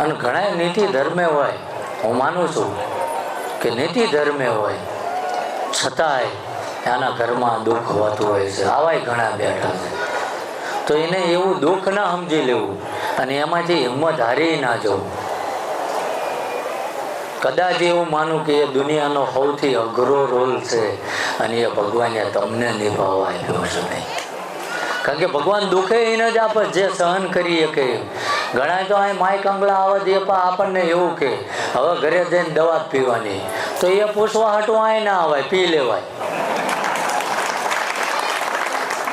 અને ઘણા નીતિ ધર્મે હોય. હું માનું છું કે નીતિ ધર્મે હોય. છતાંય એના ઘરમાં દુઃખ હોતું હોય છે. આવાય ઘણા બેઠા છે. તો એને એવું દુઃખ ના સમજી લેવું અને એમાંથી હિંમત હારી ના જવું. કદાચ એવું માનું કે એ દુનિયાનો સૌથી અઘરો રોલ છે અને એ ભગવાને તમને નિભાવવા આપ્યો છે નહીં. કારણ કે ભગવાન દુઃખે એને જ આપે, જે સહન કરી શકે. ઘણા તો અહીં માય કંગલા આવે દે પણ આપણને એવું કે હવે ઘરે જઈને દવા જ પીવાની. તો એ પૂછવા હાટું આય ના આવે, પી લેવાય.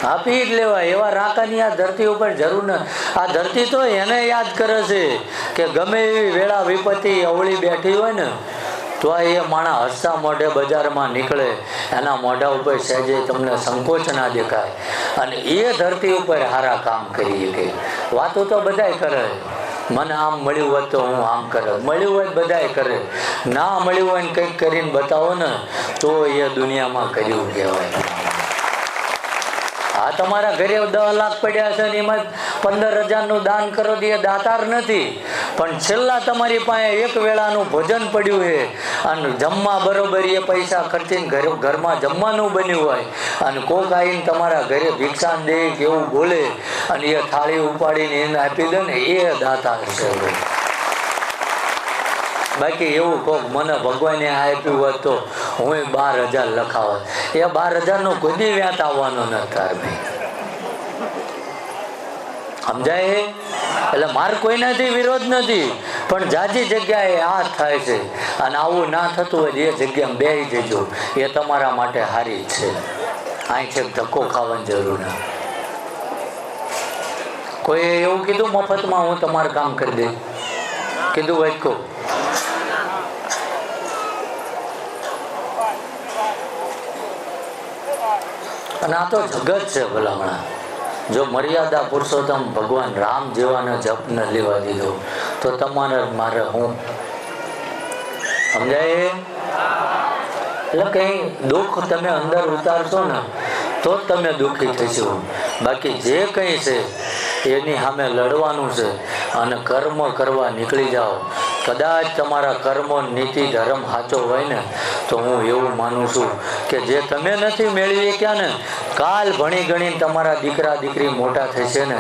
હા, પી જ લેવાય. એવા રાકાની આ ધરતી ઉપર જરૂર ન આ ધરતી તો એને યાદ કરે છે કે ગમે એવી વેળા વિપત્તિ અવળી બેઠી હોય ને તો એ માણા હસતા મોઢે બજારમાં નીકળે, એના મોઢા ઉપર સહેજે તમને સંકોચ ના દેખાય. અને એ ધરતી ઉપર સારા કામ કરી શકે. વાતો તો બધાય કરે. મને આમ મળ્યું હોત તો હું આમ કરે. મળ્યું હોય બધાય કરે. ના મળ્યું હોય કંઈક કરીને બતાવો ને, તો એ દુનિયામાં કર્યું કહેવાય. આ તમારા ઘરે દસ લાખ પડ્યા છે ને એમાં પંદર હજારનું દાન કરો તો એ દાતાર નથી. પણ છેલ્લા તમારી પાસે એક વેળાનું ભોજન પડ્યું છે. અને જમવા બરોબર એ પૈસા ખર્ચીને ઘર ઘરમાં જમવાનું બન્યું હોય. અને કોક આવીને તમારા ઘરે ભિક્ષાન દે કે એવું બોલે. અને એ થાળી ઉપાડીને એને આપી દે ને એ દાતા છે બાકી એવું કોક મને ભગવાને આપ્યું હોત તો હું બાર હજાર લખાવત. એ બાર હજારનો કોઈ વ્યાત આવવાનો નથી ભાઈ સમજાય એટલે માર કોઈનાથી વિરોધ નથી. પણ જાજી જગ્યાએ આ થાય છે. અને આવું ના થતું હોય એ જગ્યામાં બે જજો. એ તમારા માટે હારી છે. અહીં છે ધક્કો ખાવાની જરૂર ના. કોઈએ એવું કીધું, મફતમાં હું તમારું કામ કરી દઈશ કીધું વૈકો અને આ તો જગત છે ભલામણા. જો મર્યાદા પુરુષોત્તમ ભગવાન રામ જેવાનો જપ ન લેવા દીધો, તો તમારે મારે હું સમજાય? એટલે કઈ દુઃખ તમે અંદર ઉતારશો ને, તો તમે દુઃખી થશો. બાકી જે કંઈ છે, એની સામે લડવાનું છે અને કર્મ કરવા નીકળી જાઓ. કદાચ તમારા કર્મો, નીતિ, ધર્મ સાચો હોય ને, તો હું એવું માનું છું કે જે તમે નથી મેળવી ક્યાં ને કાલ ભણી ગણી તમારા દીકરા, દીકરી મોટા થશે ને,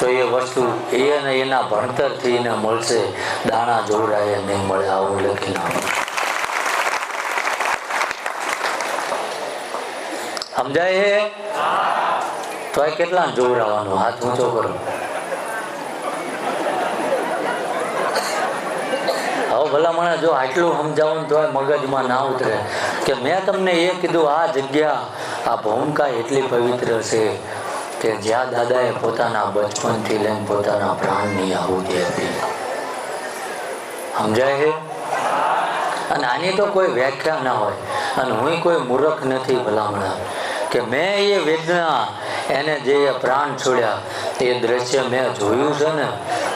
તો એ વસ્તુ એને એના ભણતરથી એને મળશે. દાણા જોવડાય નહીં મળે આવું લખી નાખો. સમજાય તો કેટલા જોવડાવવાનું હાથ ઊંચો કરો હવે ભલામણા જો આટલું સમજાવું તો મગજમાં ના ઉતરે. કે મેં તમને એ કીધું, આ જગ્યા, આ ભૂમિકા એટલી પવિત્ર છે કે જ્યાં દાદાએ પોતાના બચપનથી લઈને પોતાના પ્રાણની આહુતિ આપી. સમજાય છે? અને આની તો કોઈ વ્યાખ્યા ના હોય. અને હું કોઈ મૂર્ખ નથી ભલામણા. કે મેં એ વેદના એને જે પ્રાણ છોડ્યા, એ દ્રશ્ય મેં જોયું છે ને,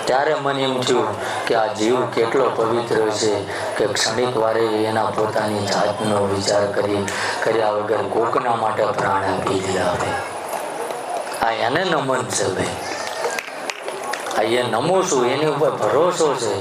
ત્યારે મને એમ થયું કે આ જીવ કેટલો પવિત્ર છે કે ક્ષણિક વારે એના પોતાની જાતનો વિચાર કરી, કર્યા વગર કોકના માટે પ્રાણ આપી દીધા ભાઈ આ એને નમન છે ભાઈ. આ એ નમો છું, એની ઉપર ભરોસો છે.